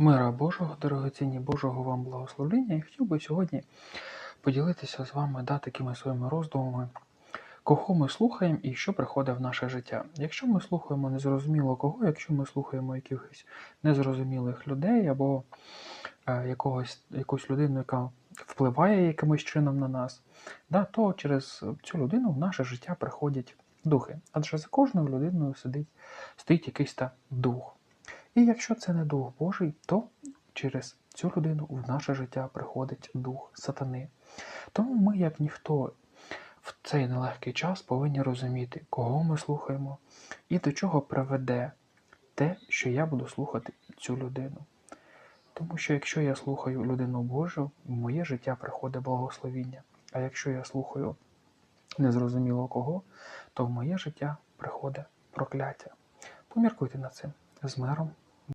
Мира Божого, дорогоцінні Божого вам благословення. І хотів би сьогодні поділитися з вами да, такими своїми роздумами, кого ми слухаємо і що приходить в наше життя. Якщо ми слухаємо незрозуміло кого, якщо ми слухаємо якихось незрозумілих людей або е, якогось, якусь людину, яка впливає якимось чином на нас, да, то через цю людину в наше життя приходять духи. Адже за кожною людиною сидить, стоїть якийсь та дух. І якщо це не дух Божий, то через цю людину в наше життя приходить дух сатани. Тому ми, як ніхто, в цей нелегкий час повинні розуміти, кого ми слухаємо і до чого приведе те, що я буду слухати цю людину. Тому що якщо я слухаю людину Божу, в моє життя приходить благословіння. А якщо я слухаю незрозуміло кого, то в моє життя приходить прокляття. Поміркуйте над цим з миром